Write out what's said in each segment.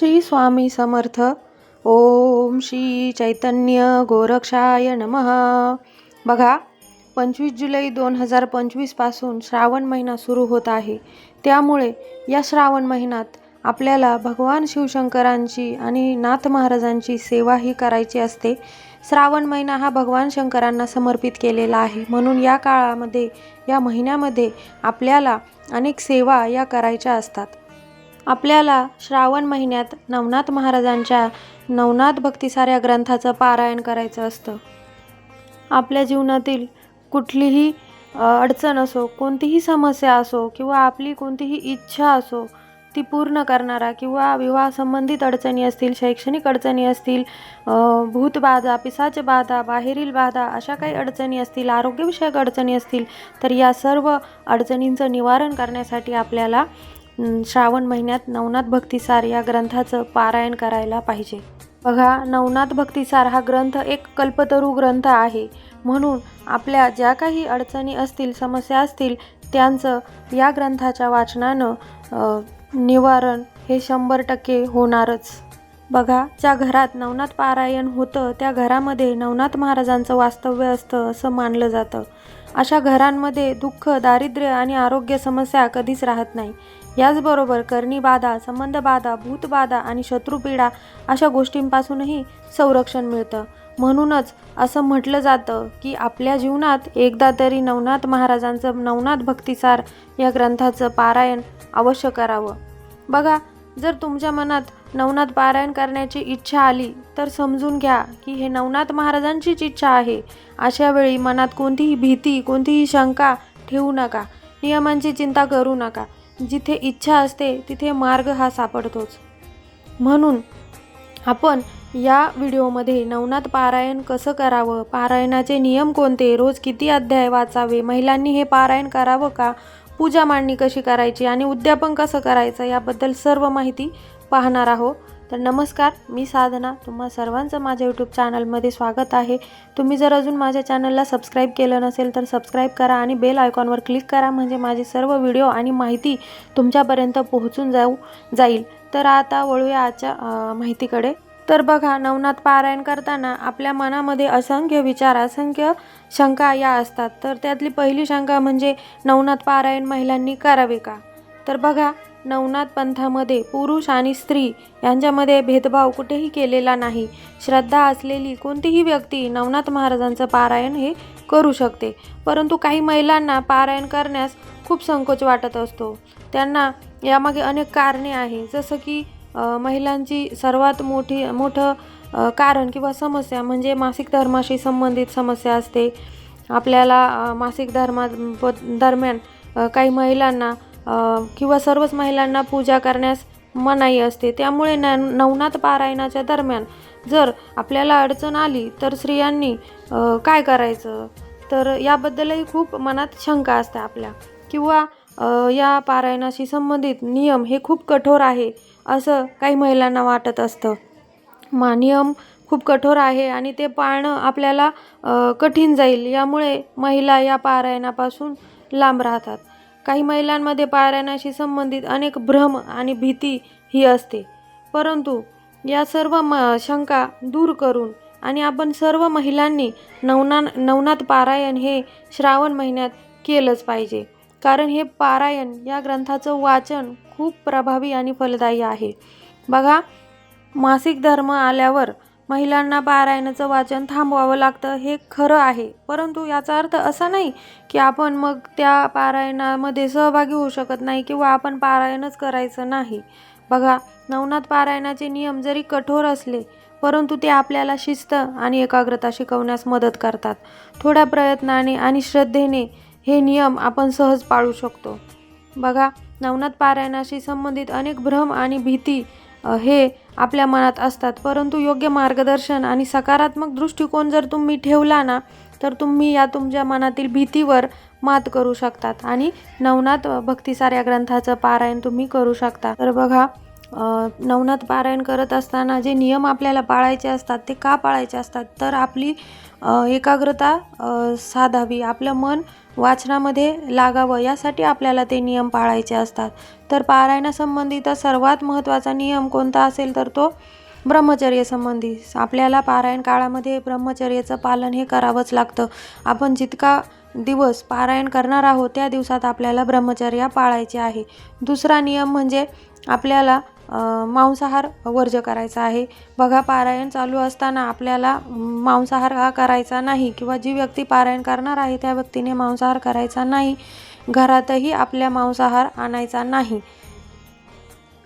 श्री स्वामी समर्थ. ओम श्री चैतन्य गोरक्षाय नमः. बघा पंचवीस जुलै दोन हजार पंचवीसपासून श्रावण महिना सुरू होत आहे. त्यामुळे या श्रावण महिन्यात आपल्याला भगवान शिवशंकरांची आणि नाथ महाराजांची सेवाही करायची असते. श्रावण महिना हा भगवान शंकरांना समर्पित केलेला आहे. म्हणून या काळामध्ये या महिन्यामध्ये आपल्याला अनेक सेवा या करायच्या असतात. आपल्याला श्रावण महिन्यात नवनाथ महाराजांच्या नवनाथ भक्तिसाऱ्या ग्रंथाचं पारायण करायचं असतं. आपल्या जीवनातील कुठलीही अडचण असो कोणतीही समस्या असो किंवा आपली कोणतीही इच्छा असो ती पूर्ण करणारा किंवा विवाहसंबंधित अडचणी असतील शैक्षणिक अडचणी असतील भूतबाधा पिसाच बाधा बाहेरील बाधा अशा काही अडचणी असतील आरोग्यविषयक अडचणी असतील तर या सर्व अडचणींचं निवारण करण्यासाठी आपल्याला श्रावण महिन्यात नवनाथ भक्तिसार या ग्रंथाचं पारायण करायला पाहिजे. बघा नवनाथ भक्तिसार हा ग्रंथ एक कल्पतरू ग्रंथ आहे. म्हणून आपल्या ज्या काही अडचणी असतील समस्या असतील त्यांचं या ग्रंथाच्या वाचनानं निवारण हे शंभर टक्के होणारच. बघा ज्या घरात नवनाथ पारायण होतं त्या घरामध्ये नवनाथ महाराजांचं वास्तव्य असतं असं मानलं जातं. अशा घरांमध्ये दुःख दारिद्र्य आणि आरोग्य समस्या कधीच राहत नाही. याचबरोबर कर्णीबाधा संबंधबाधा भूतबाधा आणि शत्रुपीडा अशा गोष्टींपासूनही संरक्षण मिळतं. म्हणूनच असं म्हटलं जातं की आपल्या जीवनात एकदा तरी नवनाथ महाराजांचं नवनाथ भक्तिसार या ग्रंथाचं पारायण अवश्य करावं. बघा जर तुमच्या मनात नवनाथ पारायण करण्याची इच्छा आली तर समजून घ्या की हे नवनाथ महाराजांचीच इच्छा आहे. अशा वेळी मनात कोणतीही भीती कोणतीही शंका ठेवू नका. नियमांची चिंता करू नका. जिथे इच्छा असते तिथे मार्ग हा सापडतोच. म्हणून आपण या व्हिडिओमध्ये नवनाथ पारायण कसं करावं पारायणाचे नियम कोणते रोज किती अध्याय वाचावे महिलांनी हे पारायण करावं का पूजा मांडणी कशी करायची आणि उद्यापन कसं करायचं याबद्दल सर्व माहिती पाहणार आहोत. तर नमस्कार मी साधना. तुम्हा सर्वांचं माझ्या यूट्यूब चॅनलमध्ये स्वागत आहे. तुम्ही जर अजून माझ्या चॅनलला सबस्क्राईब केलं नसेल तर सबस्क्राईब करा आणि बेल आयकॉनवर क्लिक करा म्हणजे माझे सर्व व्हिडिओ आणि माहिती तुमच्यापर्यंत पोहोचून जाऊ जाईल. तर आता वळूया आजच्या माहितीकडे. तर बघा नवनाथ पारायण करताना आपल्या मनामध्ये असंख्य विचार असंख्य शंका या असतात. तर त्यातली पहिली शंका म्हणजे नवनाथ पारायण महिलांनी करावे का? तर बघा नवनाथ पंथामध्ये पुरुष आणि स्त्री यांच्यामध्ये भेदभाव कुठेही केलेला नाही. श्रद्धा असलेली कोणतीही व्यक्ती नवनाथ महाराजांचं पारायण हे करू शकते. परंतु काही महिलांना पारायण करण्यास खूप संकोच वाटत असतो. त्यांना यामागे अनेक कारणे आहे जसं की महिलांची सर्वात मोठी मोठं कारण किंवा समस्या म्हणजे मासिक धर्माशी संबंधित समस्या असते. आपल्याला मासिक धर्मा दरम्यान काही महिलांना किंवा सर्वच महिलांना पूजा करण्यास मनाई असते. त्यामुळे न नवनाथ पारायणाच्या दरम्यान जर आपल्याला अडचण आली तर स्त्रियांनी काय करायचं? तर याबद्दलही खूप मनात शंका असते आपल्या. किंवा या पारायणाशी संबंधित नियम हे खूप कठोर आहे असं काही महिलांना वाटत असतं. मा नियम खूप कठोर आहे आणि ते पाळणं आपल्याला कठीण जाईल. यामुळे महिला या पारायणापासून लांब राहतात. काही महिलांमध्ये पारायणाशी संबंधित अनेक भ्रम आणि भीती ही असते. परंतु या सर्व म शंका दूर करून आणि आपण सर्व महिलांनी नवना नवनाथ पारायण हे श्रावण महिन्यात केलंच पाहिजे. कारण हे पारायण या ग्रंथाचं वाचन खूप प्रभावी आणि फलदायी आहे. बघा मासिक धर्म आल्यावर महिलांना पारायणाचं वाचन थांबवावं लागतं हे खरं आहे. परंतु याचा अर्थ असा नाही की आपण मग त्या पारायणामध्ये सहभागी होऊ शकत नाही किंवा आपण पारायणच करायचं नाही. बघा नवनाथ पारायणाचे नियम जरी कठोर असले परंतु ते आपल्याला शिस्त आणि एकाग्रता शिकवण्यास मदत करतात. थोड्या प्रयत्नाने आणि श्रद्धेने हे नियम आपण सहज पाळू शकतो. बघा नवनाथ पारायणाशी संबंधित अनेक भ्रम आणि भीती हे आपल्या मनात असतात. परंतु योग्य मार्गदर्शन आणि सकारात्मक दृष्टिकोन जर तुम्ही ठेवला ना तर तुम्ही या तुमच्या मनातील भीतीवर मात करू शकतात आणि नवनाथ भक्तिसार या ग्रंथाचं पारायण तुम्ही करू शकता. तर बघा नवनाथ पारायण करत असताना जे नियम आपल्याला पाळायचे असतात ते का पाळायचे असतात? तर आपली एकाग्रता साधावी. आपलं मन वाचनामध्ये लागावं यासाठी आपल्याला ते नियम पाळायचे असतात. तर पारायणासंबंधित सर्वात महत्त्वाचा नियम कोणता असेल तर तो ब्रह्मचर्य संबंधी आपल्याला पारायण काळामध्ये ब्रह्मचर्याचं पालन हे करावंच लागतं. आपण जितका दिवस पारायण करणार आहोत त्या दिवसात आपल्याला ब्रह्मचर्या पाळायची आहे. दुसरा नियम म्हणजे आपल्याला मांसाहार वर्ज्य करायचा आहे. बघा पारायण चालू असताना आपल्याला मांसाहार हा करायचा नाही किंवा जी व्यक्ती पारायण करणार आहे त्या व्यक्तीने मांसाहार करायचा नाही. घरातही आपल्या मांसाहार आणायचा नाही.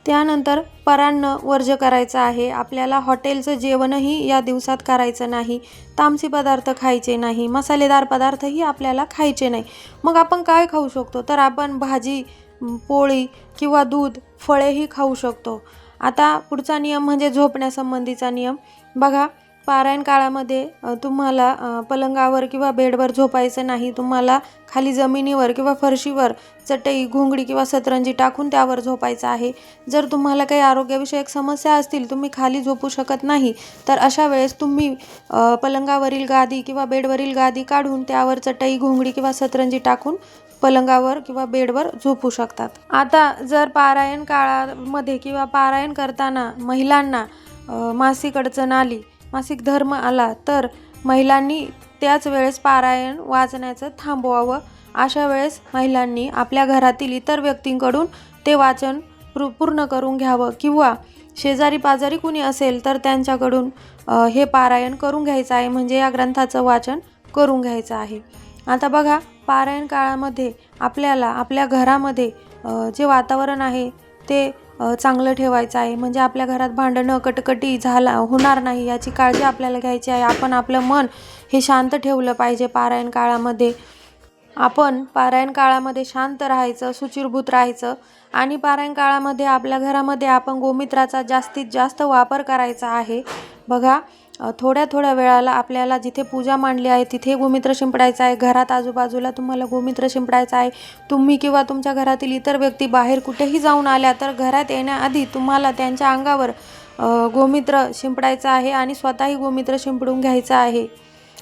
त्यानंतर परान्न वर्ज्य करायचं आहे. आपल्याला हॉटेलचं जेवणही या दिवसात करायचं नाही. तामसी पदार्थ खायचे नाही. मसालेदार पदार्थही आपल्याला खायचे नाही. मग आपण काय खाऊ शकतो? तर आपण भाजी पोळी किंवा दूध फळेही खाऊ शकतो. आता पुढचा नियम म्हणजे झोपण्यासंबंधीचा नियम. बघा पारायण काळामध्ये तुम्हाला पलंगावर किंवा बेडवर झोपायचं नाही तुम्हाला खाली जमिनीवर किंवा फरशीवर चटई घोंगडी किंवा सतरंजी टाकून त्यावर झोपायचं आहे. जर तुम्हाला काही आरोग्यविषयक समस्या असतील तुम्ही खाली झोपू शकत नाही तर अशा वेळेस तुम्ही पलंगावरील गादी किंवा बेडवरील गादी काढून त्यावर चटई घोंगडी किंवा सतरंजी टाकून पलंगावर किंवा बेडवर झोपू शकतात. आता जर पारायण काळामध्ये किंवा पारायण करताना महिलांना मासिक अडचण आली मासिक धर्म आला तर महिलांनी त्याच वेळेस पारायण वाचण्याचं थांबवावं. अशा वेळेस महिलांनी आपल्या घरातील इतर व्यक्तींकडून ते वाचन पूर्ण करून घ्यावं. किंवा शेजारी पाजारी कुणी असेल तर त्यांच्याकडून हे पारायण करून घ्यायचं आहे. म्हणजे या ग्रंथाचं वाचन करून घ्यायचं आहे. आता बघा पारायण काळामध्ये आपल्याला आपल्या घरामध्ये जे वातावरण आहे ते चांगलं ठेवायचं आहे. म्हणजे आपल्या घरात भांडणं कटकटी झाला होणार नाही याची काळजी आपल्याला घ्यायची आहे. आपण आपलं मन हे शांत ठेवलं पाहिजे पारायण काळामध्ये. आपण पारायण काळामध्ये शांत राहायचं सुचिरभूत राहायचं आणि पारायण काळामध्ये आपल्या घरामध्ये आपण गोमित्राचा जास्तीत जास्त वापर करायचा आहे. बघा थोड्या थोड्या वेळाला आपल्याला जिथे पूजा मांडली आहे तिथे गोमित्र शिंपडायचं आहे. घरात आजूबाजूला तुम्हाला गोमित्र शिंपडायचं आहे. तुम्ही किंवा तुमच्या घरातील इतर व्यक्ती बाहेर कुठेही जाऊन आल्या तर घरात येण्याआधी तुम्हाला त्यांच्या अंगावर गोमित्र शिंपडायचं आहे आणि स्वतःही गोमित्र शिंपडून घ्यायचं आहे.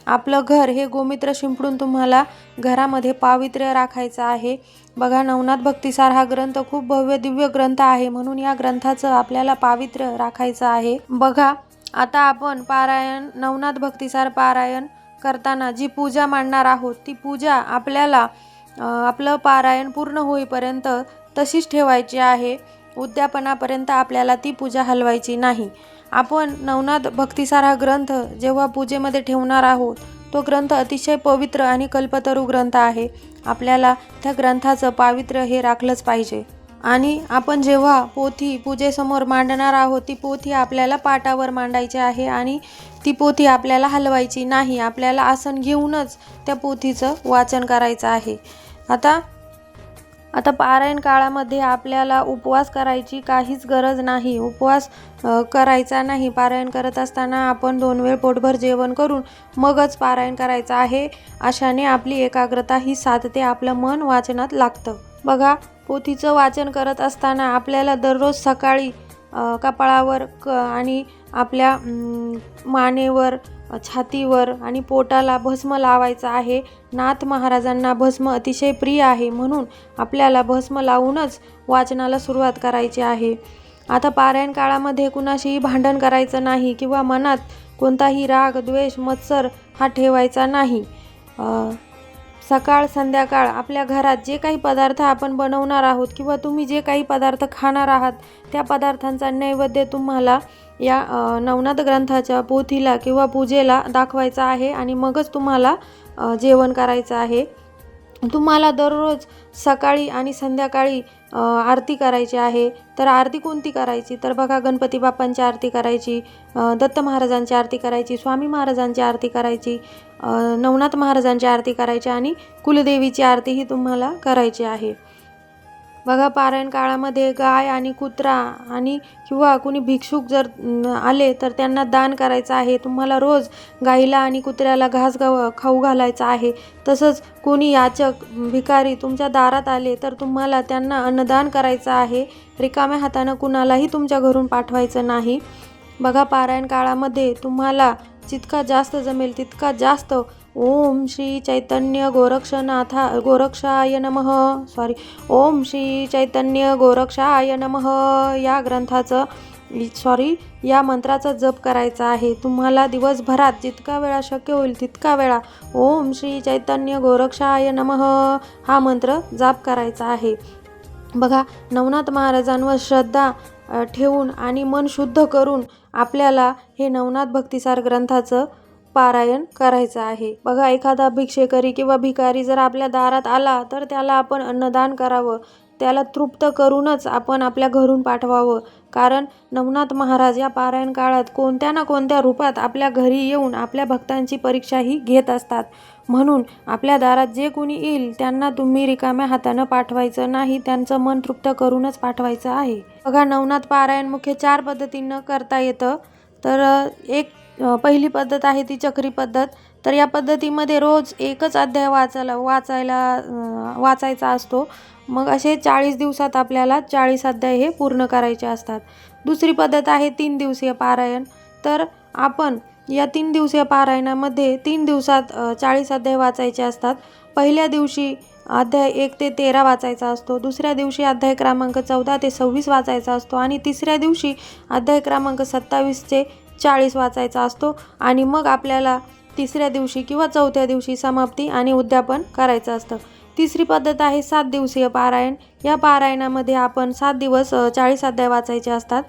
आपलं घर हे गोमित्र शिंपडून तुम्हाला घरामध्ये पावित्र्य राखायचं आहे. बघा नवनाथ भक्तिसार हा ग्रंथ खूप भव्य दिव्य ग्रंथ आहे म्हणून या ग्रंथाचं आपल्याला पावित्र्य राखायचं आहे. बघा आता आपण पारायण नवनाथ भक्तिसार पारायण करताना जी पूजा मांडणार आहोत ती पूजा आपल्याला आपलं पारायण पूर्ण होईपर्यंत तशीच ठेवायची आहे. उद्यापनापर्यंत आपल्याला ती पूजा हलवायची नाही. आपण नवनाथ भक्तिसार हा ग्रंथ जेव्हा पूजेमध्ये ठेवणार आहोत तो ग्रंथ अतिशय पवित्र आणि कल्पतरू ग्रंथ आहे. आपल्याला त्या ग्रंथाचं पावित्र्य हे राखलंच पाहिजे. आणि आपण जेव्हा पोथी पूजेसमोर मांडणार आहोत ती पोथी आपल्याला पाटावर मांडायची आहे आणि ती पोथी आपल्याला हलवायची नाही. आपल्याला आसन घेऊनच त्या पोथीचं वाचन करायचं आहे. आता आता पारायण काळामध्ये आपल्याला उपवास करायची काहीच गरज नाही. उपवास करायचा नाही. पारायण करत असताना आपण दोन वेळ पोटभर जेवण करून मगच पारायण करायचं आहे अशाने आपली एकाग्रता ही साधते आपलं मन वाचनात लागतं. बघा पोथीचं वाचन करत असताना आपल्याला दररोज सकाळी कपाळावर क आणि आपल्या मानेवर छातीवर आणि पोटाला भस्म लावायचं आहे. नाथ महाराजांना भस्म अतिशय प्रिय आहे म्हणून आपल्याला भस्म लावूनच वाचनाला सुरुवात करायची आहे. आता पारायण काळामध्ये कुणाशीही भांडण करायचं नाही किंवा मनात कोणताही राग द्वेष मत्सर हा ठेवायचा नाही. सकाळ संध्याकाळ आपल्या घरात जे काही पदार्थ आपण बनवणार आहोत किंवा तुम्ही जे काही पदार्थ खाणार आहात त्या पदार्थांचा नैवेद्य तुम्हाला या नवनाथ ग्रंथाच्या पोथीला किंवा पूजेला दाखवायचा आहे आणि मगच तुम्हाला जेवण करायचं आहे. तुम्हाला दररोज सकाळी आणि संध्याकाळी आरती करायची आहे. तर आरती कोणती करायची? तर बघा गणपती बाप्पांची आरती करायची दत्त महाराजांची आरती करायची स्वामी महाराजांची आरती करायची नवनाथ महाराजांची आरती करायची आणि कुलदेवीची आरती ही तुम्हाला करायची आहे. बघा पारायण काळामध्ये गाय आणि कुत्रा आणि किंवा कुणी भिक्षुक जर आले तर त्यांना दान करायचं आहे. तुम्हाला रोज गाईला आणि कुत्र्याला घास गाव खाऊ घालायचा आहे. तसंच कोणी याचक भिकारी तुमच्या दारात आले तर तुम्हाला त्यांना अन्नदान करायचं आहे. रिकाम्या हातानं कुणालाही तुमच्या घरून पाठवायचं नाही. बघा पारायण काळामध्ये तुम्हाला जितका जास्त जमेल तितका जास्त ओम श्री चैतन्य गोरक्षनाथा गोरक्षाय नमः. सॉरी ओम श्री चैतन्य गोरक्षाय नमः. या ग्रंथाचं सॉरी या मंत्राचा जप करायचा आहे. तुम्हाला दिवसभरात जितका वेळा शक्य होईल तितका वेळा ओम श्री चैतन्य गोरक्षाय नमः हा मंत्र जाप करायचा आहे. बघा नवनाथ महाराजांवर श्रद्धा ठेवून आणि मन शुद्ध करून आपल्याला हे नवनाथ भक्तिसार ग्रंथाचं पारायण करायचं आहे. बघा एखादा भिक्षेकरी किंवा भिकारी जर आपल्या दारात आला तर त्याला आपण अन्नदान करावं. त्याला तृप्त करूनच आपण आपल्या घरून पाठवावं. कारण नवनाथ महाराज या पारायण काळात कोणत्या ना कोणत्या रूपात आपल्या घरी येऊन आपल्या भक्तांची परीक्षाही घेत असतात. म्हणून आपल्या दारात जे कोणी येईल त्यांना तुम्ही रिकाम्या हातानं पाठवायचं नाही त्यांचं मन तृप्त करूनच पाठवायचं आहे. बघा नवनाथ पारायण मुख्य चार पद्धतीनं करता येतं. तर एक पहिली पद्धत आहे ती चक्री पद्धत. तर या पद्धतीमध्ये रोज एकच अध्याय वाचायला वाचायला वाचायचा असतो. मग असे चाळीस दिवसात आपल्याला चाळीस अध्याय हे पूर्ण करायचे असतात. दुसरी पद्धत आहे तीन दिवसीय पारायण. तर आपण या तीन दिवसीय पारायणामध्ये तीन दिवसात चाळीस अध्याय वाचायचे असतात. पहिल्या दिवशी अध्याय एक ते तेरा वाचायचा असतो. दुसऱ्या दिवशी अध्याय क्रमांक चौदा ते सव्वीस वाचायचा असतो. आणि तिसऱ्या दिवशी अध्याय क्रमांक सत्तावीस ते चाळीस वाचायचा असतो आणि मग आपल्याला तिसऱ्या दिवशी किंवा चौथ्या दिवशी समाप्ती आणि उद्यापन करायचं असतं. तिसरी पद्धत आहे सात दिवसीय पारायण. या पारायणामध्ये आपण सात दिवस चाळीस अध्याय वाचायचे असतात.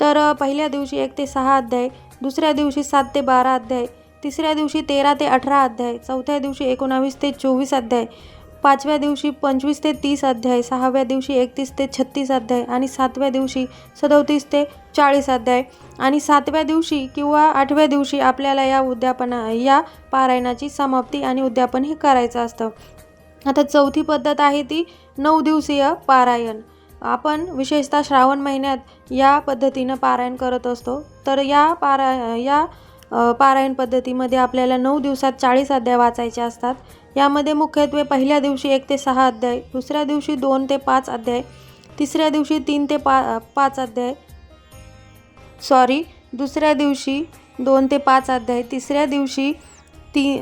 तर पहिल्या दिवशी एक ते सहा अध्याय दुसऱ्या दिवशी सात ते बारा अध्याय तिसऱ्या दिवशी तेरा ते अठरा अध्याय चौथ्या दिवशी एकोणावीस ते चोवीस अध्याय पाचव्या दिवशी पंचवीस ते तीस अध्याय सहाव्या दिवशी एकतीस ते छत्तीस अध्याय आणि सातव्या दिवशी सदोतीस ते चाळीस अध्याय. आणि सातव्या दिवशी किंवा आठव्या दिवशी आपल्याला या उद्यापना या पारायणाची समाप्ती आणि उद्यापन हे करायचं असतं. आता चौथी पद्धत आहे ती नऊ दिवसीय पारायण. आपण विशेषतः श्रावण महिन्यात या पद्धतीनं पारायण करत असतो. तर या पारा या पारायण पद्धतीमध्ये आपल्याला नऊ दिवसात चाळीस अध्याय वाचायचे असतात. यामध्ये मुख्यत्वे पहिल्या दिवशी एक ते सहा अध्याय दुसऱ्या दिवशी दोन ते पाच अध्याय तिसऱ्या दिवशी तीन ते पा पाच अध्याय सॉरी दुसऱ्या दिवशी दोन ते पाच अध्याय तिसऱ्या दिवशी ती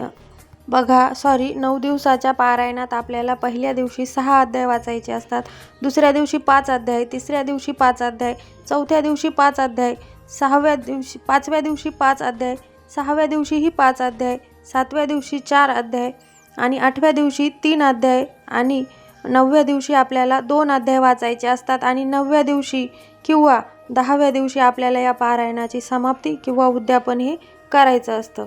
बघा सॉरी नऊ दिवसाच्या पारायणात आपल्याला पहिल्या दिवशी सहा अध्याय वाचायचे असतात दुसऱ्या दिवशी पाच अध्याय तिसऱ्या दिवशी पाच अध्याय चौथ्या दिवशी पाच अध्याय सहाव्या दिवशी पाचव्या दिवशी पाच अध्याय सहाव्या दिवशीही पाच अध्याय सातव्या दिवशी चार अध्याय आणि आठव्या दिवशी तीन अध्याय आणि नवव्या दिवशी आपल्याला दोन अध्याय वाचायचे असतात आणि नवव्या दिवशी किंवा दहाव्या दिवशी आपल्याला या पारायणाची समाप्ती किंवा उद्यापन हे करायचं असतं.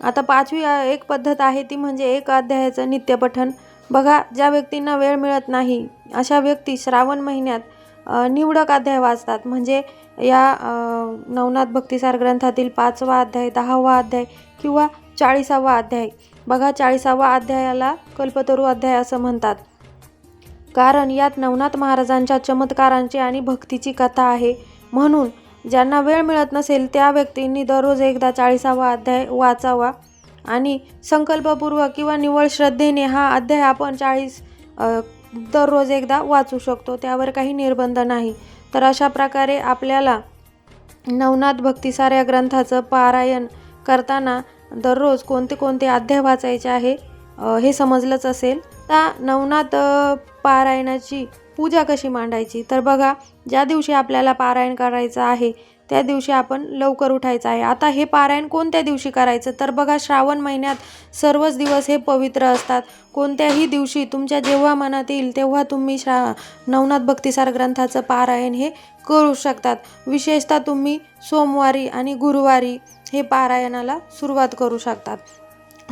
आता पाचवी एक पद्धत आहे ती म्हणजे एक अध्यायाचं नित्यपठन. बघा ज्या व्यक्तींना वेळ मिळत नाही अशा व्यक्ती श्रावण महिन्यात निवडक अध्याय वाचतात. म्हणजे या नवनाथ भक्तिसार ग्रंथातील पाचवा अध्याय दहावा अध्याय किंवा चाळीसावा अध्याय बघा चाळीसावा अध्यायाला कल्पतरू अध्याय असं म्हणतात. कारण यात नवनाथ महाराजांच्या चमत्कारांची आणि भक्तीची कथा आहे. म्हणून ज्यांना वेळ मिळत नसेल त्या व्यक्तींनी दररोज एकदा चाळीसावा अध्याय वाचावा. आणि संकल्पपूर्वक किंवा निवळ श्रद्धेने हा अध्याय आपण चाळीस दररोज एकदा वाचू शकतो. त्यावर काही निर्बंध नाही. तर अशा प्रकारे आपल्याला नवनाथ भक्तिसार या ग्रंथाचं पारायण करताना दररोज कोणते कोणते अध्याय वाचायचे आहे हे समजलंच असेल. तर नवनाथ पारायणाची पूजा कशी मांडायची? तर बघा ज्या दिवशी आपल्याला पारायण करायचं आहे त्या दिवशी आपण लवकर उठायचं आहे. आता हे पारायण कोणत्या दिवशी करायचं? तर बघा श्रावण महिन्यात सर्वच दिवस हे पवित्र असतात. कोणत्याही दिवशी तुमच्या जेव्हा मनात येईल तेव्हा तुम्ही श्रा नवनाथ भक्तिसार ग्रंथाचं पारायण हे करू शकतात. विशेषतः तुम्ही सोमवारी आणि गुरुवारी हे पारायणाला सुरुवात करू शकतात.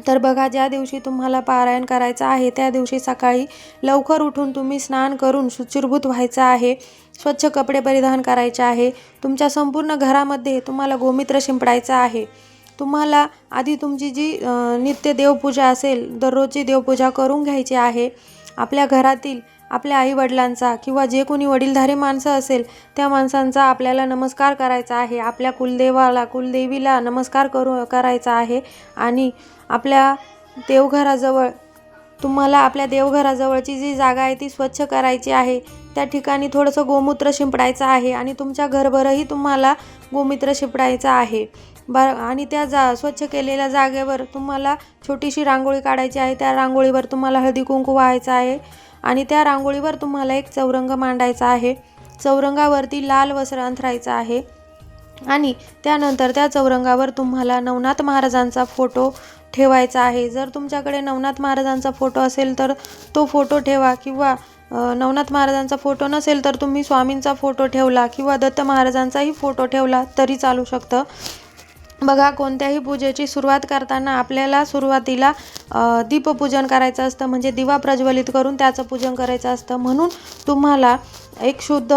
तर बघा ज्या दिवशी तुम्हाला पारायण करायचं आहे त्या दिवशी सकाळी लवकर उठून तुम्ही स्नान करून शुचिरभूत व्हायचं आहे स्वच्छ कपडे परिधान करायचे आहे तुमच्या संपूर्ण घरामध्ये तुम्हाला गोमित्र शिंपडायचं आहे. तुम्हाला आधी तुमची जी नित्य देवपूजा असेल दररोजची देवपूजा करून घ्यायची आहे. आपल्या घरातील आपल्या आईवडिलांचा किंवा जे कोणी वडीलधारी माणसं असेल त्या माणसांचा आपल्याला नमस्कार करायचा आहे. आपल्या कुलदेवाला कुलदेवीला नमस्कार करू करायचा आहे. आणि आपल्या देवघराजवळ तुम्हाला आपल्या देवघराजवळची जी जागा आहे ती स्वच्छ करायची आहे. त्या ठिकाणी थोडंसं गोमूत्र शिंपडायचं आहे आणि तुमच्या घरभरही तुम्हाला गोमूत्र शिंपडायचं आहे. बा आणि त्या जा स्वच्छ केलेल्या जागेवर तुम्हाला छोटीशी रांगोळी काढायची आहे. त्या रांगोळीवर तुम्हाला हळदी कुंकू व्हायचं आहे. आणि त्या रांगोळीवर तुम्हाला एक चौरंग मांडायचा आहे. चौरंगावरती लाल वस्त्र अंथरायचं आहे. आणि त्यानंतर त्या चौरंगावर तुम्हाला नवनाथ महाराजांचा फोटो ठेवायचा आहे. जर तुमच्याकडे नवनाथ महाराजांचा फोटो असेल तर तो फोटो ठेवा किंवा नवनाथ महाराजांचा फोटो नसेल तर तुम्ही स्वामींचा फोटो ठेवला किंवा दत्त महाराजांचाही फोटो ठेवला तरी चालू शकतं. बघा कोणत्याही पूजेची सुरुवात करताना आपल्याला सुरुवातीला दीपपूजन करायचं असतं म्हणजे दिवा प्रज्वलित करून त्याचं पूजन करायचं असतं. म्हणून तुम्हाला एक शुद्ध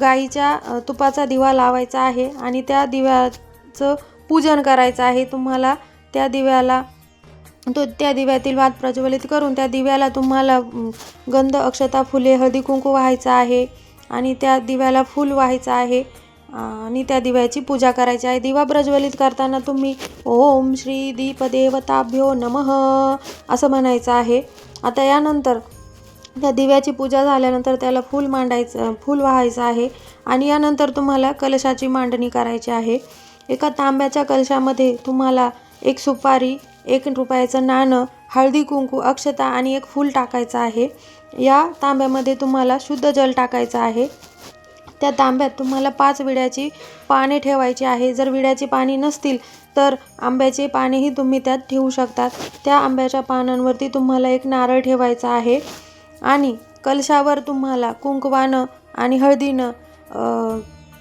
गाईच्या तुपाचा दिवा लावायचा आहे आणि त्या दिव्याचं पूजन करायचं आहे. तुम्हाला त्या दिव्याला तो त्या दिव्यातील वात प्रज्वलित करून त्या दिव्याला तुम्हाला गंध अक्षता फुले हळदी कुंकू व्हायचं आहे आणि त्या दिव्याला फूल व्हायचं आहे. आणि त्या दिव्याची पूजा करायची आहे. दिवा प्रज्वलित करताना तुम्ही ओम श्री दीपदेवताभ्यो नमः असं म्हणायचं आहे. आता यानंतर त्या दिव्याची पूजा झाल्यानंतर त्याला फूल मांडायचं फूल व्हायचं आहे. आणि यानंतर तुम्हाला कलशाची मांडणी करायची आहे. एका तांब्याच्या कलशामध्ये तुम्हाला एक सुपारी एक रुपयाचं नाणं हळदी कुंकू अक्षता आणि एक फूल टाकायचं आहे. या तांब्यामध्ये तुम्हाला शुद्ध जल टाकायचं आहे. त्या तांब्यात तुम्हाला पाच विड्याची पाने ठेवायची आहे. जर विड्याची पाने नसतील तर आंब्याचे पानेही तुम्ही त्यात ठेवू शकतात. त्या आंब्याच्या पानांवरती तुम्हाला एक नारळ ठेवायचा आहे. आणि कलशावर तुम्हाला कुंकवानं आणि हळदीनं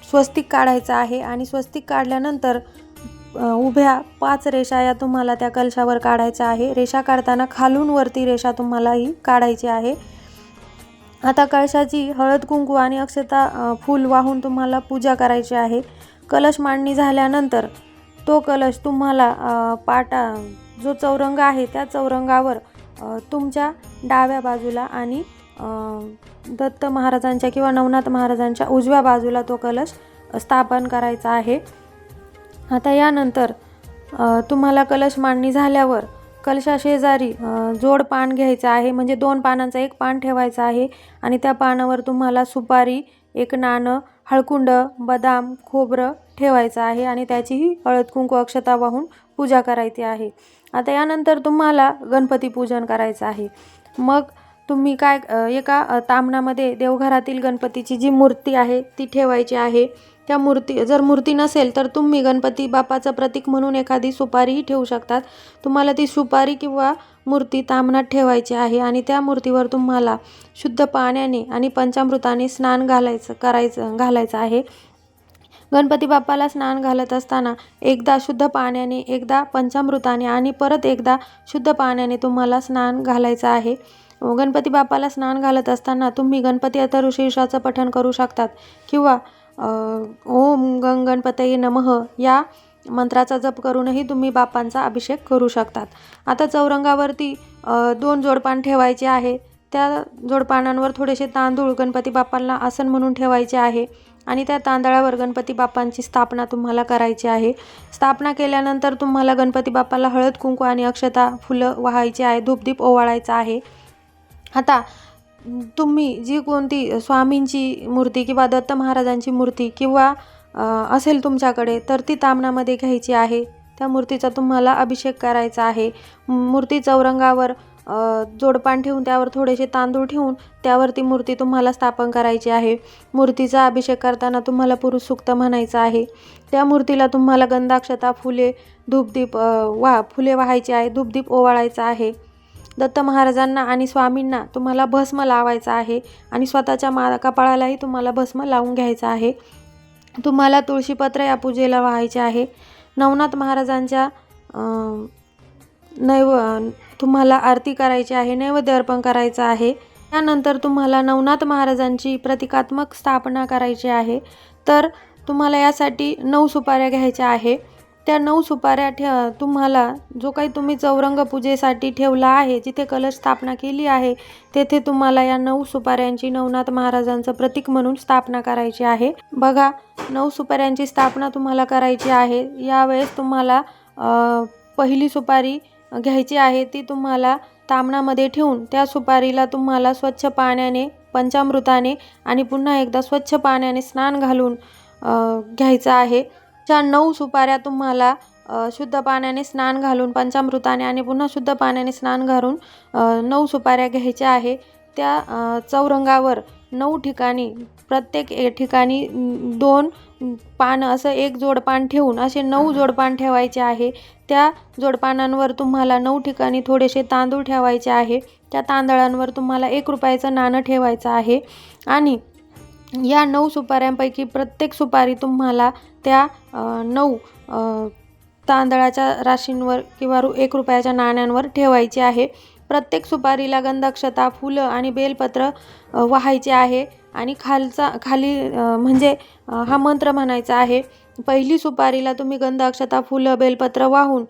स्वस्तिक काढायचं आहे. आणि स्वस्तिक काढल्यानंतर उभ्या पाच रेषा या तुम्हाला त्या कलशावर काढायच्या आहे. रेषा काढताना खालून वरती रेषा तुम्हाला ही काढायची आहे. आता कळशाची हळद कुंकू आणि अक्षता फूल वाहून तुम्हाला पूजा करायची आहे. कलश मांडणी झाल्यानंतर तो कलश तुम्हाला पाटा जो चौरंग आहे त्या चौरंगावर तुमच्या डाव्या बाजूला आणि दत्त महाराजांच्या किंवा नवनाथ महाराजांच्या उजव्या बाजूला तो कलश स्थापन करायचा आहे. आता यानंतर तुम्हाला कलश मांडणी झाल्यावर कलशा शेजारी जोड पान घ्यायचं आहे. म्हणजे दोन पानांचं एक पान ठेवायचं आहे. आणि त्या पानावर तुम्हाला सुपारी एक नाणं हळकुंड बदाम खोबरं ठेवायचं आहे. आणि त्याचीही हळद कुंकू अक्षता वाहून पूजा करायची आहे. आता यानंतर तुम्हाला गणपती पूजन करायचं आहे. मग तुम्ही काय एका तामणामध्ये देवघरातील गणपतीची जी मूर्ती आहे ती ठेवायची आहे. त्या मूर्ती जर मूर्ती नसेल तर तुम्ही गणपती बापाचं प्रतीक म्हणून एखादी सुपारीही ठेवू शकतात. तुम्हाला ती सुपारी किंवा मूर्ती तामणात ठेवायची आहे आणि त्या मूर्तीवर तुम्हाला शुद्ध पाण्याने आणि पंचामृताने स्नान घालायचं करायचं घालायचं आहे. गणपती बाप्पाला स्नान घालत असताना एकदा शुद्ध पाण्याने एकदा पंचामृताने आणि परत एकदा शुद्ध पाण्याने तुम्हाला स्नान घालायचं आहे. गणपती बाप्पाला स्नान घालत असताना तुम्ही गणपती अथर्वशीर्षाचं पठण करू शकतात किंवा ओम गंग गणपतये नमः. या मंत्राचा जप करूनही तुम्ही बाप्पांचा अभिषेक करू शकतात. आता चौरंगावरती दोन जोडपान ठेवायचे आहे. त्या जोडपानांवर थोडेसे तांदूळ गणपती बाप्पांना आसन म्हणून ठेवायचे आहे आणि त्या तांदळावर गणपती बाप्पांची स्थापना तुम्हाला करायची आहे. स्थापना केल्यानंतर तुम्हाला गणपती बाप्पाला हळद कुंकू आणि अक्षता फुलं वाहायची आहे. धूपदीप ओवाळायचा आहे. आता तुम्ही जी कोणती स्वामींची मूर्ती किंवा दत्त महाराजांची मूर्ती किंवा असेल तुमच्याकडे तर ती तामणामध्ये घ्यायची आहे. त्या मूर्तीचा तुम्हाला अभिषेक करायचा आहे. मूर्ती चौरंगावर जोडपान ठेवून त्यावर थोडेसे तांदूळ ठेवून त्यावर ती मूर्ती तुम्हाला स्थापन करायची आहे. मूर्तीचा अभिषेक करताना तुम्हाला पुरुष सुक्त म्हणायचं आहे. त्या मूर्तीला तुम्हाला गंधाक्षता फुले धूपदीप वा फुले वाहायची आहे धूपदीप ओवाळायचा आहे. दत्त महाराजांना आणि स्वामींना तुम्हाला भस्म लावायचा आहे आणि स्वतःच्या मा कपाळालाही तुम्हाला भस्म लावून घ्यायचं आहे. तुम्हाला तुळशीपत्र या पूजेला व्हायचे आहे. नवनाथ महाराजांच्या नैव तुम्हाला आरती करायची आहे नैवेद्य अर्पण करायचं आहे. त्यानंतर तुम्हाला नवनाथ महाराजांची प्रतिकात्मक स्थापना करायची आहे. तर तुम्हाला यासाठी नऊ सुपाऱ्या घ्यायच्या आहे. त्या नऊ सुपाऱ्या ठे तुम्हाला जो काही तुम्ही चौरंग पूजेसाठी ठेवला आहे जिथे कलश स्थापना केली आहे तेथे तुम्हाला या नऊ सुपाऱ्यांची नवनाथ महाराजांचं प्रतीक म्हणून स्थापना करायची आहे. बघा नऊ सुपाऱ्यांची स्थापना तुम्हाला करायची आहे. यावेळेस तुम्हाला पहिली सुपारी घ्यायची आहे ती तुम्हाला तामणामध्ये ठेवून त्या सुपारीला तुम्हाला स्वच्छ पाण्याने पंचामृताने आणि पुन्हा एकदा स्वच्छ पाण्याने स्नान घालून घ्यायचं आहे. च्या नऊ सुपाऱ्या तुम्हाला शुद्ध पाण्याने स्नान घालून पंचामृताने आणि पुन्हा शुद्ध पाण्याने स्नान घालून नऊ सुपाऱ्या घ्यायच्या आहे. त्या चौरंगावर नऊ ठिकाणी प्रत्येक ठिकाणी दोन पानं असं एक जोडपान ठेवून असे नऊ जोडपान ठेवायचे आहे. त्या जोडपानांवर तुम्हाला नऊ ठिकाणी थोडेसे तांदूळ ठेवायचे आहे. त्या तांदळांवर तुम्हाला एक रुपयाचं नाणं ठेवायचं आहे. आणि या नऊ सुपाऱ्यांपैकी प्रत्येक सुपारी तुम्हाला त्या नऊ तांदळाच्या राशींवर किंवा रु एक रुपयाच्या नाण्यांवर ठेवायची आहे. प्रत्येक सुपारीला गंधाक्षता फुलं आणि बेलपत्र वाहायचे आहे आणि खालचा खाली म्हणजे हा मंत्र म्हणायचा आहे. पहिली सुपारीला तुम्ही गंधाक्षता फुलं बेलपत्र वाहून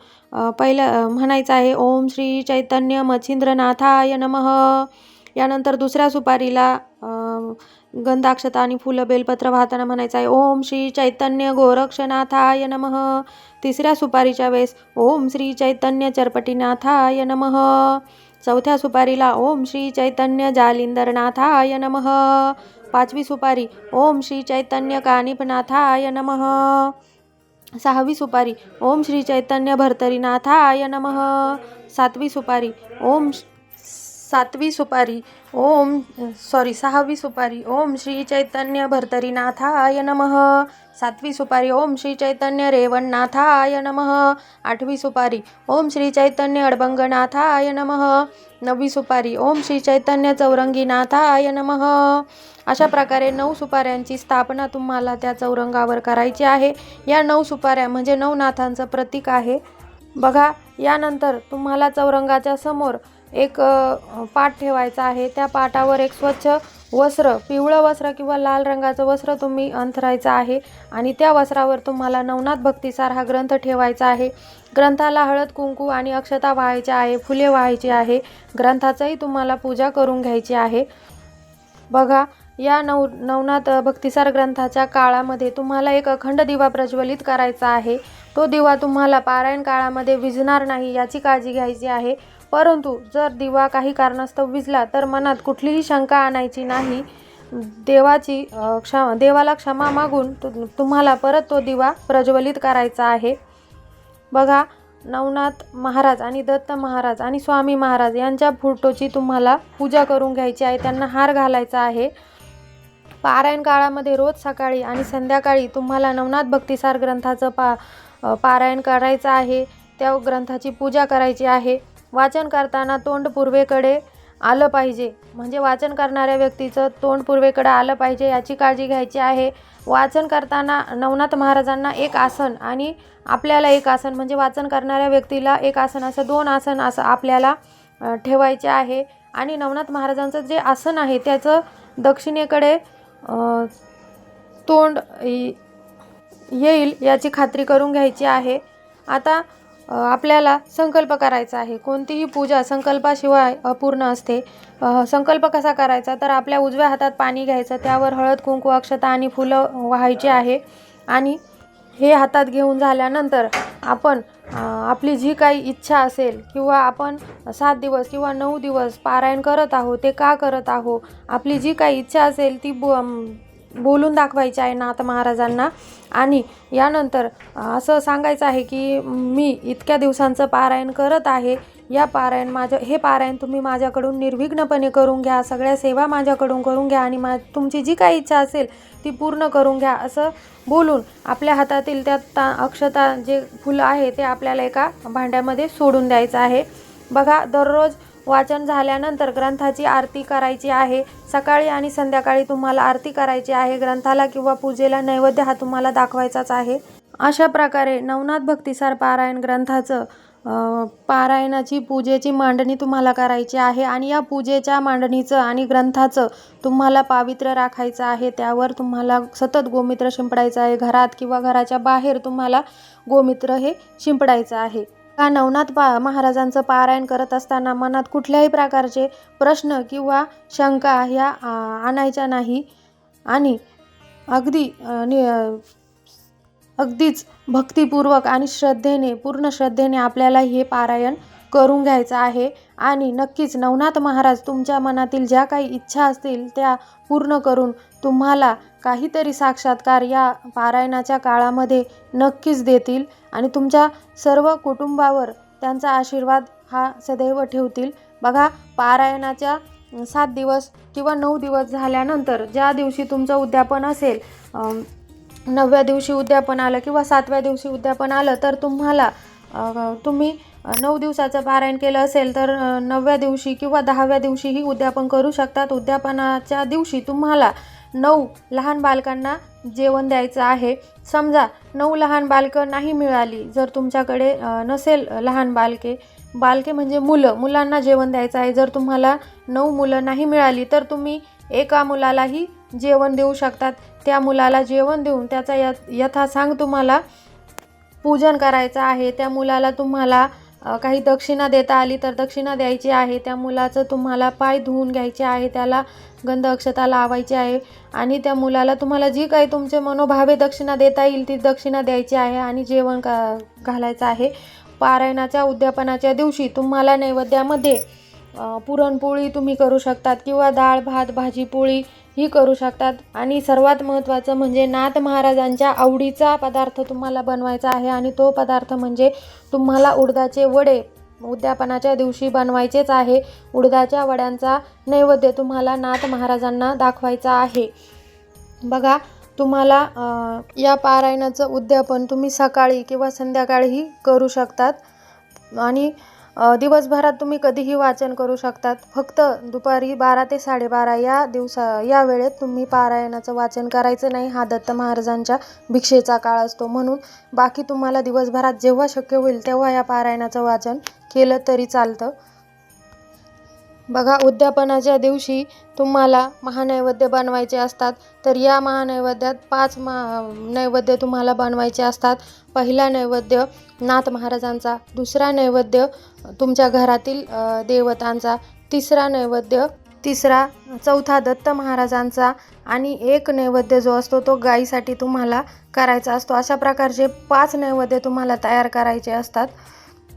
पहिलं म्हणायचं आहे ओम श्री चैतन्य मच्छिंद्रनाथाय नमः. यानंतर दुसऱ्या सुपारीला अ, गंधाक्षता आणि फुलं बेलपत्र वाहताना म्हणायचं आहे ओम श्री चैतन्य गोरक्षनाथाय नमः. तिसऱ्या सुपारीच्या वेळेस ओम श्री चैतन्य चरपटीनाथाय नमः. चौथ्या सुपारीला ओम श्री चैतन्य जालिंदरनाथाय नमः. पाचवी सुपारी ओम श्री चैतन्य कानिपनाथाय नमः. सहावी सुपारी ओम श्री चैतन्य भरतरीनाथाय नमः. सातवी सुपारी ओम श- सातवी सुपारी. ओम सॉरी सहावी सुपारी. ओम श्री चैतन्य भर्तरीनाथाय नमः. सातवी सुपारी. ओम श्री चैतन्य रेवणनाथाय नमः. आठवी सुपारी. ओम श्री चैतन्य अडबंगनाथाय नमः. नववी सुपारी. ओम श्री चैतन्य चौरंगीनाथाय नमः. अशा प्रकारे नऊ सुपाऱ्यांची स्थापना तुम्हाला त्या चौरंगावर करायची आहे. या नऊ सुपाऱ्या म्हणजे नऊ नाथांचं प्रतीक आहे. बघा यानंतर तुम्हाला चौरंगाच्या समोर एक पाट ठेवायचा आहे. त्या पाटावर एक स्वच्छ वस्त्र पिवळं वस्त्र किंवा लाल रंगाचं वस्त्र तुम्ही अंथरायचं आहे आणि त्या वस्त्रावर तुम्हाला नवनाथ भक्तिसार हा ग्रंथ ठेवायचा आहे. ग्रंथाला हळद कुंकू आणि अक्षता व्हायच्या आहे फुले व्हायची आहे. ग्रंथाचंही तुम्हाला पूजा करून घ्यायची आहे. बघा या नव नवनाथ भक्तिसार ग्रंथाच्या काळामध्ये तुम्हाला एक अखंड दिवा प्रज्वलित करायचा आहे. तो दिवा तुम्हाला पारायण काळामध्ये विझणार नाही याची काळजी घ्यायची आहे. परंतु जर दिवा काही कारणास्तव विजला तर मनात कुठलीही शंका आणायची नाही. देवाची क्षमा देवाला क्षमा मागून तु तुम्हाला परत तो दिवा प्रज्वलित करायचा आहे. बघा नवनाथ महाराज आणि दत्त महाराज आणि स्वामी महाराज यांच्या फोटोची तुम्हाला पूजा करून घ्यायची आहे. त्यांना हार घालायचा आहे. पारायण काळामध्ये रोज सकाळी आणि संध्याकाळी तुम्हाला नवनाथ भक्तिसार ग्रंथाचं पा पारायण करायचं आहे. त्या ग्रंथाची पूजा करायची आहे. वाचन करताना तोंड पूर्वेकडे आलं पाहिजे. म्हणजे वाचन करणाऱ्या व्यक्तीचं तोंड पूर्वेकडे आलं पाहिजे याची काळजी घ्यायची आहे. वाचन करताना नवनाथ महाराजांना एक आसन आणि आपल्याला एक आसन म्हणजे वाचन करणाऱ्या व्यक्तीला एक आसन असं दोन आसन असं आपल्याला ठेवायचे आहे. आणि नवनाथ महाराजांचं जे आसन आहे त्याचं दक्षिणेकडे तोंड येईल याची खात्री करून घ्यायची आहे. आता आपल्याला संकल्प करायचा आहे. कोणतीही पूजा संकल्पाशिवाय अपूर्ण असते. संकल्प कसा करायचा? तर आपल्या उजव्या हातात पाणी घ्यायचं त्यावर हळद कुंकू अक्षता आणि फुलं व्हायची आहे. आणि हे हातात घेऊन झाल्यानंतर आपण आपली जी काही इच्छा असेल किंवा आपण सात दिवस किंवा नऊ दिवस पारायण करत आहोत ते का करत आहो आपली जी काही इच्छा असेल ती बो बोलून दाखवायची आहे नाथ महाराजांना. आणि यानंतर असं सांगायचं आहे की मी इतक्या दिवसांचं पारायण करत आहे. या पारायण माझं हे पारायण तुम्ही माझ्याकडून निर्विघ्नपणे करून घ्या. सगळ्या सेवा माझ्याकडून करून घ्या आणि मा तुमची जी काही इच्छा असेल ती पूर्ण करून घ्या असं बोलून आपल्या हातातील त्या ता अक्षता जे फुलं आहे ते आपल्याला एका भांड्यामध्ये सोडून द्यायचं आहे. बघा दररोज वाचन झाल्यानंतर ग्रंथाची आरती करायची आहे. सकाळी आणि संध्याकाळी तुम्हाला आरती करायची आहे. ग्रंथाला किंवा पूजेला नैवेद्य हा तुम्हाला दाखवायचाच आहे. अशा प्रकारे नवनाथ भक्तिसार पारायण ग्रंथाचं पारायणाची पूजेची मांडणी तुम्हाला करायची आहे आणि या पूजेच्या मांडणीचं आणि ग्रंथाचं तुम्हाला पावित्र्य राखायचं आहे. त्यावर तुम्हाला सतत गोमित्र शिंपडायचं आहे. घरात किंवा घराच्या बाहेर तुम्हाला गोमित्र हे शिंपडायचं आहे. का नवनाथ पा महाराजांचं पारायण करत असताना मनात कुठल्याही प्रकारचे प्रश्न किंवा शंका ह्या आणायच्या नाही. आणि अगदी नि अगदीच भक्तिपूर्वक आणि श्रद्धेने पूर्ण श्रद्धेने आपल्याला हे पारायण करून घ्यायचं आहे. आणि नक्कीच नवनाथ महाराज तुमच्या मनातील ज्या काही इच्छा असतील त्या पूर्ण करून तुम्हाला काहीतरी साक्षात्कार या पारायणाच्या काळामध्ये नक्कीच देतील. आणि तुमच्या सर्व कुटुंबावर त्यांचा आशीर्वाद हा सदैव ठेवतील. बघा पारायणाच्या सात दिवस किंवा नऊ दिवस झाल्यानंतर ज्या दिवशी तुमचं उद्यापन असेल नवव्या दिवशी उद्यापन आलं किंवा सातव्या दिवशी उद्यापन आलं तर तुम्हाला तुम्ही नऊ दिवसाचं पारायण केलं असेल तर नवव्या दिवशी किंवा दहाव्या दिवशीही उद्यापन करू शकतात. उद्यापनाच्या दिवशी तुम्हाला नऊ लहान बालकांना जेवण द्यायचं आहे. समजा नऊ लहान बालकं नाही मिळाली जर तुमच्याकडे नसेल लहान बालके बालके म्हणजे मुलं मुलांना जेवण द्यायचं आहे. जर तुम्हाला नऊ मुलं नाही मिळाली तर तुम्ही एका मुलालाही जेवण देऊ शकतात. त्या मुलाला जेवण देऊन त्याचा य यथासांग तुम्हाला पूजन करायचं आहे. त्या मुलाला तुम्हाला काही दक्षिणा देता आली तर दक्षिणा द्यायची आहे. त्या मुलाचं तुम्हाला पाय धुवून घ्यायचे आहे. त्याला गंध अक्षता लावायची आहे. आणि त्या मुलाला तुम्हाला जी काही तुमचे मनोभावे दक्षिणा देता येईल ती दक्षिणा द्यायची आहे आणि जेवण का घालायचं आहे. पारायणाच्या उद्यापनाच्या दिवशी तुम्हाला नैवेद्यामध्ये पुरणपोळी तुम्ही करू शकतात किंवा डाळ भात भाजी पोळी ही करू शकतात. आणि सर्वात महत्त्वाचं म्हणजे नाथ महाराजांच्या आवडीचा पदार्थ तुम्हाला बनवायचा आहे आणि तो पदार्थ म्हणजे तुम्हाला उडदाचे वडे. उद्यापनाच्या दिवशी बनवायचेच आहे. उडदाच्या वड्यांचा नैवेद्य तुम्हाला नाथ महाराजांना दाखवायचा आहे. बघा तुम्हाला या पारायणाचं उद्यापन तुम्ही सकाळी किंवा संध्याकाळीही करू शकतात. आणि दिवसभरात तुम्ही कधीही वाचन करू शकतात. फक्त दुपारी बारा ते साडेबारा या दिवसा या वेळेत तुम्ही पारायणाचं वाचन करायचं नाही. हा दत्त महाराजांच्या भिक्षेचा काळ असतो म्हणून बाकी तुम्हाला दिवसभरात जेव्हा शक्य होईल तेव्हा या पारायणाचं वाचन केलं तरी चालतं. बघा उद्यापनाच्या दिवशी तुम्हाला महानैवेद्य बनवायचे असतात तर या महानैवेद्यात पाच मा नैवेद्य तुम्हाला बनवायचे असतात. पहिला नैवेद्य नाथ महाराजांचा दुसरा नैवेद्य तुमच्या घरातील देवतांचा तिसरा नैवेद्य तिसरा चौथा दत्त महाराजांचा आणि एक नैवेद्य जो असतो तो गाईसाठी तुम्हाला करायचा असतो. अशा प्रकारचे पाच नैवेद्य तुम्हाला तयार करायचे असतात.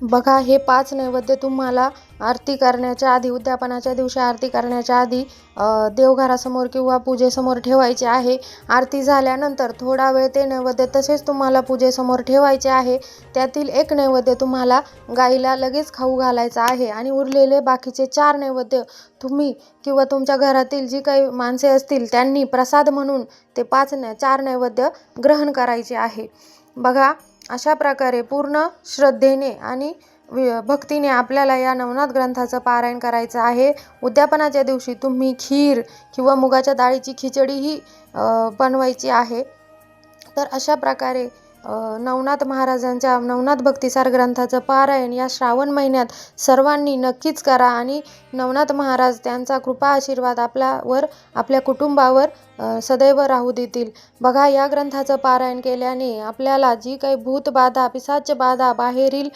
बघा हे पाच नैवेद्य तुम्हाला आरती करण्याच्या आधी उद्यापनाच्या दिवशी आरती करण्याच्या आधी देवघरासमोर किंवा पूजेसमोर ठेवायचे आहे. आरती झाल्यानंतर थोडा वेळ ते नैवेद्य तसेच तुम्हाला पूजेसमोर ठेवायचे आहे. त्यातील एक नैवेद्य तुम्हाला गाईला लगेच खाऊ घालायचा आहे आणि उरलेले बाकीचे चार नैवेद्य तुम्ही किंवा तुमच्या घरातील जी काही माणसे असतील त्यांनी प्रसाद म्हणून ते पाच नै चार नैवेद्य ग्रहण करायचे आहे. बघा अशा प्रकारे पूर्ण श्रद्धेने आणि वि- भक्तीने आपल्याला या नवनाथ ग्रंथाचं पारायण करायचं आहे. उद्यापनाच्या दिवशी तुम्ही खीर किंवा मुगाच्या डाळीची खिचडीही बनवायची आहे. तर अशा प्रकारे नवनाथ महाराजांच्या नवनाथ भक्तिसार ग्रंथाचं पारायण या श्रावण महिन्यात सर्वांनी नक्कीच करा आणि नवनाथ महाराज त्यांचा कृपा आशीर्वाद आपल्यावर आपल्या कुटुंबावर सदैव राहू देतील. बघा या ग्रंथाचं पारायण केल्याने आपल्याला जी काही भूतबाधा पिसाच बाधा बाहेरील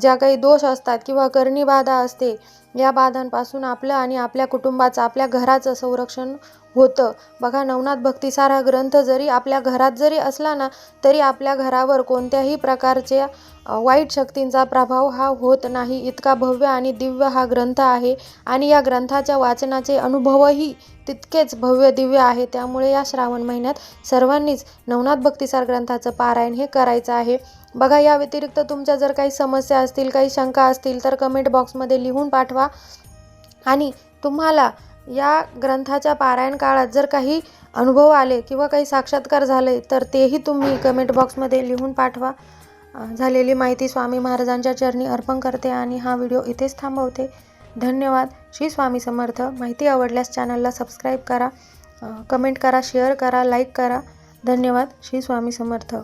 ज्या काही दोष असतात किंवा करणी बाधा असते या बाधांपासून आपलं आणि आपल्या कुटुंबाचं आपल्या घराचं संरक्षण होतं. बघा नवनाथ भक्तिसार हा ग्रंथ जरी आपल्या घरात जरी असला ना तरी आपल्या घरावर कोणत्याही प्रकारच्या वाईट शक्तींचा प्रभाव हा होत नाही. इतका भव्य आणि दिव्य हा ग्रंथ आहे आणि या ग्रंथाच्या वाचनाचे अनुभवही तितकेच भव्य दिव्य आहे. त्यामुळे या श्रावण महिन्यात सर्वांनीच नवनाथ भक्तिसार ग्रंथाचं पारायण हे करायचं आहे. बघा या व्यतिरिक्त तुमच्या जर काही समस्या असतील काही शंका असतील तर कमेंट बॉक्समध्ये लिहून पाठवा. आणि तुम्हाला या ग्रंथाच्या पारायण काळात जर काही अनुभव आले किंवा काही साक्षात्कार झाले तर तेही तुम्ही कमेंट बॉक्समध्ये लिहून पाठवा. झालेली माहिती स्वामी महाराजांच्या चरणी अर्पण करते आणि हा व्हिडिओ इथेच थांबवते. धन्यवाद. श्री स्वामी समर्थ. माहिती आवडल्यास चॅनलला सबस्क्राईब करा कमेंट करा शेअर करा लाईक करा. धन्यवाद. श्री स्वामी समर्थ.